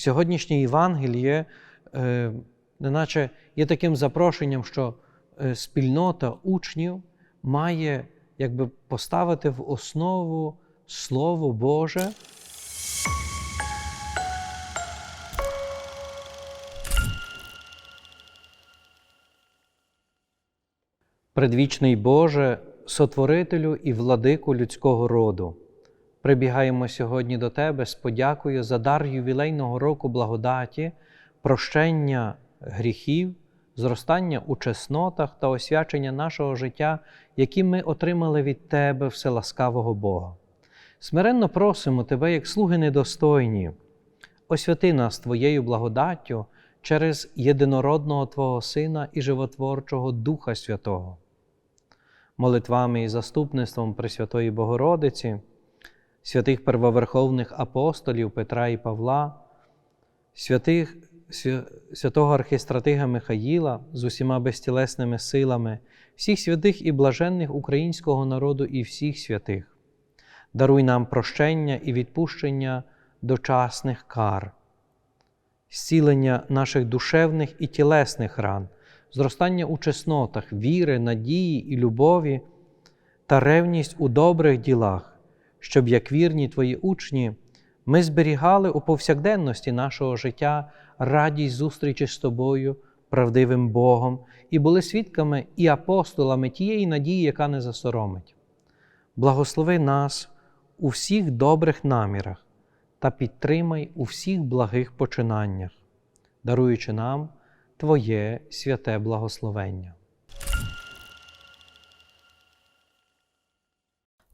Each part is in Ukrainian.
сьогоднішнє Євангеліє, е, неначе є таким запрошенням, що е, спільнота учнів має якби поставити в основу Слово Боже. Предвічний Боже, сотворителю і владику людського роду, прибігаємо сьогодні до Тебе з подякою за дар ювілейного року благодаті, прощення гріхів, зростання у чеснотах та освячення нашого життя, які ми отримали від Тебе, вселаскавого Бога. Смиренно просимо Тебе, як слуги недостойні, освяти нас Твоєю благодаттю через єдинородного Твого Сина і животворчого Духа Святого. Молитвами і заступництвом Пресвятої Богородиці, святих первоверховних апостолів Петра і Павла, святих, святого архістратига Михаїла з усіма безтілесними силами, всіх святих і блаженних українського народу і всіх святих. Даруй нам прощення і відпущення дочасних кар, зцілення наших душевних і тілесних ран, зростання у чеснотах, віри, надії і любові та ревність у добрих ділах, щоб, як вірні Твої учні, ми зберігали у повсякденності нашого життя радість зустрічі з Тобою, правдивим Богом, і були свідками і апостолами тієї надії, яка не засоромить. Благослови нас у всіх добрих намірах та підтримай у всіх благих починаннях, даруючи нам Твоє святе благословення.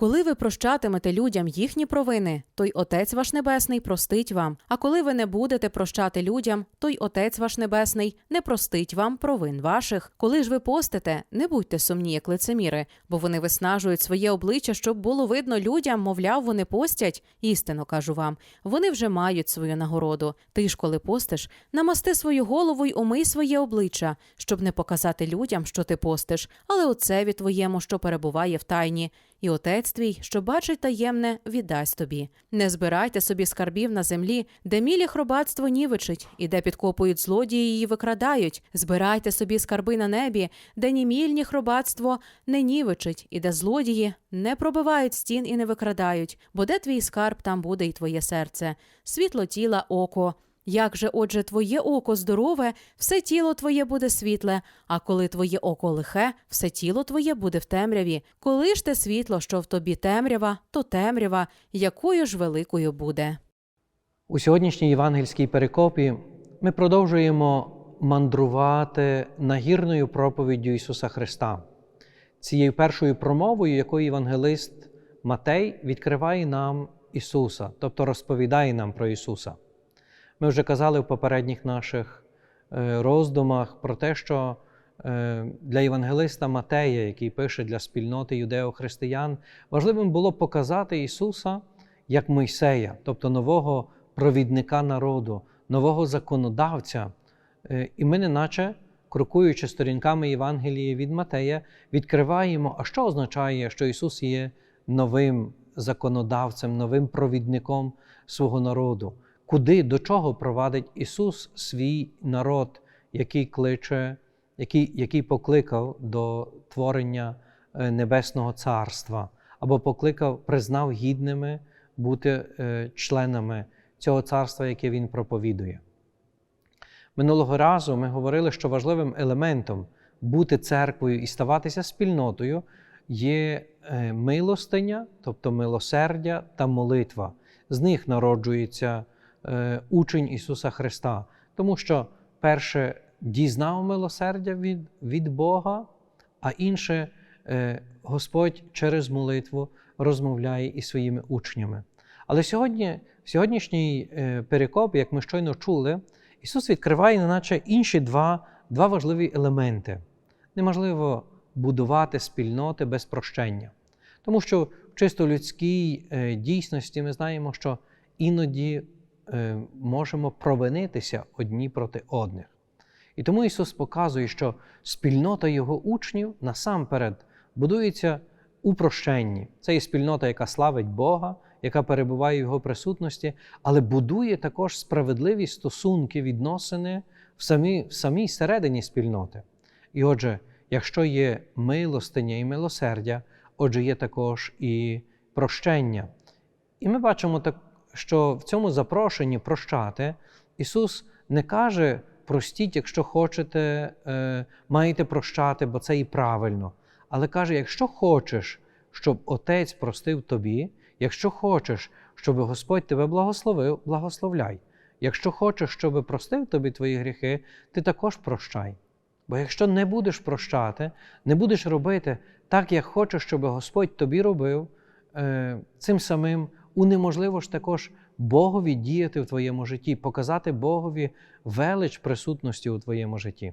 Коли ви прощатимете людям їхні провини, той Отець ваш Небесний простить вам. А коли ви не будете прощати людям, той Отець ваш Небесний не простить вам провин ваших. Коли ж ви постите, не будьте сумні, як лицеміри, бо вони виснажують своє обличчя, щоб було видно людям, мовляв, вони постять. Істинно кажу вам, вони вже мають свою нагороду. Ти ж, коли постиш, намасти свою голову й умий своє обличчя, щоб не показати людям, що ти постиш, але отцеві твоєму, що перебуває в тайні і отець твій, що бачить таємне, віддасть тобі. Не збирайте собі скарбів на землі, де мілі хробатство нівичить, і де підкопують злодії її викрадають. Збирайте собі скарби на небі, де ні міль, ні хробатство не нівичить, і де злодії не пробивають стін і не викрадають, бо де твій скарб, там буде й твоє серце. Світло тіла око. Як же, отже, твоє око здорове, все тіло твоє буде світле, а коли твоє око лихе, все тіло твоє буде в темряві. Коли ж те світло, що в тобі темрява, то темрява, якою ж великою буде. У сьогоднішній євангельській перекопі ми продовжуємо мандрувати нагірною проповіддю Ісуса Христа, цією першою промовою, якою євангелист Матей відкриває нам Ісуса, тобто розповідає нам про Ісуса. Ми вже казали в попередніх наших е, роздумах про те, що е, для євангелиста Матея, який пише для спільноти юдео-християн, важливим було показати Ісуса як Мойсея, тобто нового провідника народу, нового законодавця. Е, І ми, неначе, крокуючи сторінками Євангелії від Матея, відкриваємо, а що означає, що Ісус є новим законодавцем, новим провідником свого народу. Куди, до чого провадить Ісус свій народ, який кличе, який, який покликав до творення е, Небесного Царства, або покликав, признав гідними бути е, членами цього царства, яке Він проповідує. Минулого разу ми говорили, що важливим елементом бути церквою і ставатися спільнотою є е, милостиня, тобто милосердя та молитва. З них народжується учень Ісуса Христа, тому що перше дізнав милосердя від, від Бога, а інше е, Господь через молитву розмовляє із своїми учнями. Але сьогодні, сьогоднішній е, перекоп, як ми щойно чули, Ісус відкриває, неначе інші два, два важливі елементи. Неможливо будувати спільноти без прощення. Тому що в чисто людській е, дійсності ми знаємо, що іноді е, можемо провинитися одні проти одних. І тому Ісус показує, що спільнота Його учнів насамперед будується у прощенні. Це є спільнота, яка славить Бога, яка перебуває в Його присутності, але будує також справедливі стосунки, відносини в самій, в самій середині спільноти. І отже, якщо є милостиня і милосердя, отже, є також і прощення. І ми бачимо, так, що в цьому запрошенні прощати Ісус не каже простіть, якщо хочете, е, маєте прощати, бо це і правильно. Але каже: якщо хочеш, щоб Отець простив тобі, якщо хочеш, щоб Господь тебе благословив, благословляй. Якщо хочеш, щоб простив тобі твої гріхи, ти також прощай. Бо якщо не будеш прощати, не будеш робити так, як хочеш, щоб Господь тобі робив, е, цим самим унеможливо ж також Богові діяти в твоєму житті, показати Богові велич присутності у твоєму житті.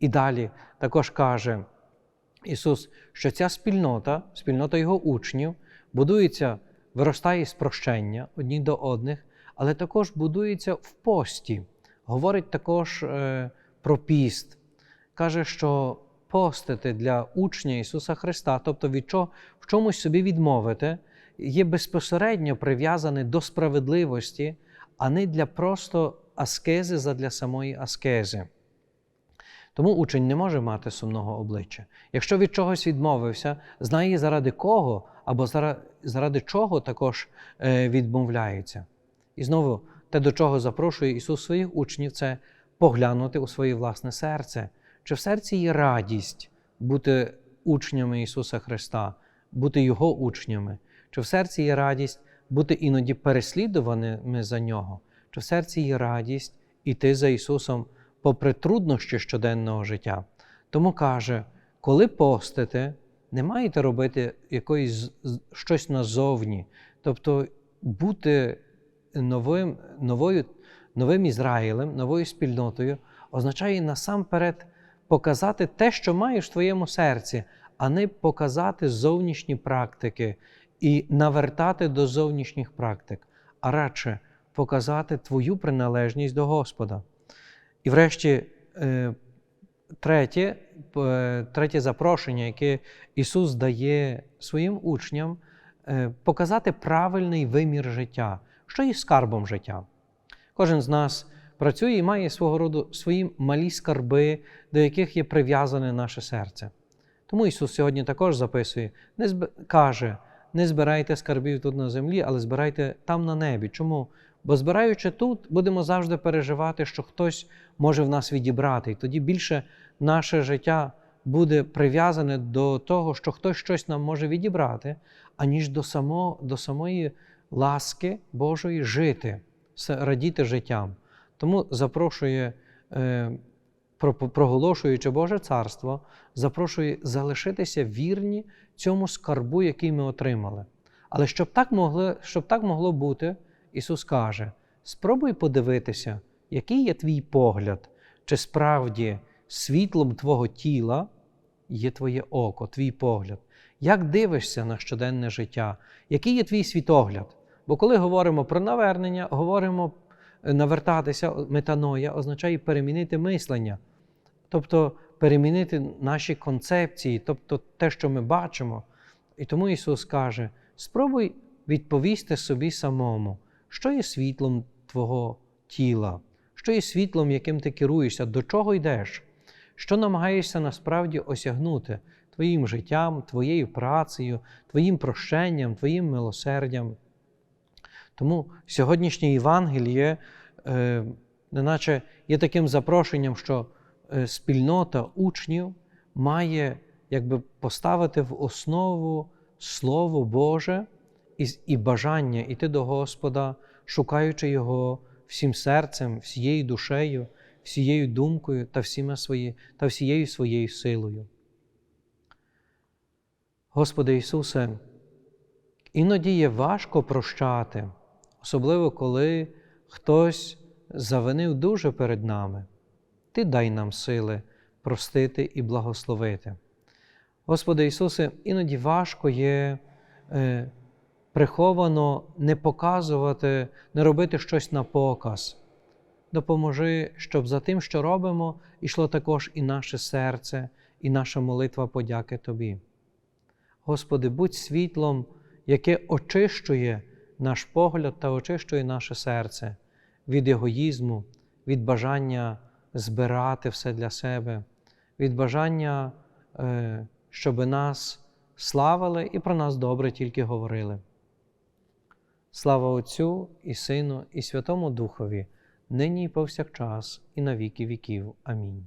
І далі також каже Ісус, що ця спільнота, спільнота Його учнів, будується, виростає з прощення одні до одних, але також будується в пості. Говорить також е, про піст. Каже, що постити для учня Ісуса Христа, тобто від чого, в чомусь собі відмовити, є безпосередньо прив'язане до справедливості, а не для просто аскези задля самої аскези. Тому учень не може мати сумного обличчя. Якщо від чогось відмовився, знає заради кого або заради, заради чого також е, відмовляється. І знову те, до чого запрошує Ісус своїх учнів, це поглянути у своє власне серце. Чи в серці є радість бути учнями Ісуса Христа, бути Його учнями? Чи в серці є радість бути іноді переслідуваними за Нього? Чи в серці є радість іти за Ісусом попри труднощі щоденного життя? Тому каже, коли постите, не маєте робити якоїсь щось назовні, тобто бути новим, новою, новим Ізраїлем, новою спільнотою, означає насамперед показати те, що маєш в твоєму серці, а не показати зовнішні практики і навертати до зовнішніх практик, а радше показати твою приналежність до Господа. І врешті, е, третє, е, третє запрошення, яке Ісус дає своїм учням, е, показати правильний вимір життя, що є скарбом життя. Кожен з нас працює і має свого роду свої малі скарби, до яких є прив'язане наше серце. Тому Ісус сьогодні також записує, не зб... каже, не збирайте скарбів тут на землі, але збирайте там на небі. Чому? Бо збираючи тут, будемо завжди переживати, що хтось може в нас відібрати. І тоді більше наше життя буде прив'язане до того, що хтось щось нам може відібрати, аніж до, само, до самої ласки Божої жити, радіти життям. Тому запрошує, е, проголошуючи Боже Царство, запрошує залишитися вірні цьому скарбу, який ми отримали. Але щоб так могло, щоб так могло бути, Ісус каже: спробуй подивитися, який є твій погляд, чи справді світлом Твого тіла є Твоє око, твій погляд. Як дивишся на щоденне життя? Який є твій світогляд? Бо коли говоримо про навернення, говоримо навертатися, метаноя означає перемінити мислення, тобто перемінити наші концепції, тобто те, що ми бачимо. І тому Ісус каже: спробуй відповісти собі самому, що є світлом Твого тіла, що є світлом, яким ти керуєшся, до чого йдеш, що намагаєшся насправді осягнути? Твоїм життям, твоєю працею, твоїм прощенням, твоїм милосердям. Тому сьогоднішнє Євангеліє, е, неначе є таким запрошенням, що спільнота учнів має якби поставити в основу Слово Боже і бажання йти до Господа, шукаючи Його всім серцем, всією душею, всією думкою та, всіма свої, та всією своєю силою. Господи Ісусе, іноді є важко прощати особливо коли хтось завинив дуже перед нами. Ти дай нам сили простити і благословити. Господи Ісусе, іноді важко є е, приховано не показувати, не робити щось на показ. Допоможи, щоб за тим, що робимо, йшло також і наше серце, і наша молитва подяки Тобі. Господи, будь світлом, яке очищує наш погляд та очищує наше серце від егоїзму, від бажання збирати все для себе, від бажання, е, щоб нас славили і про нас добре тільки говорили. Слава Отцю і Сину, і Святому Духові, нині і повсякчас, і на віки віків. Амінь.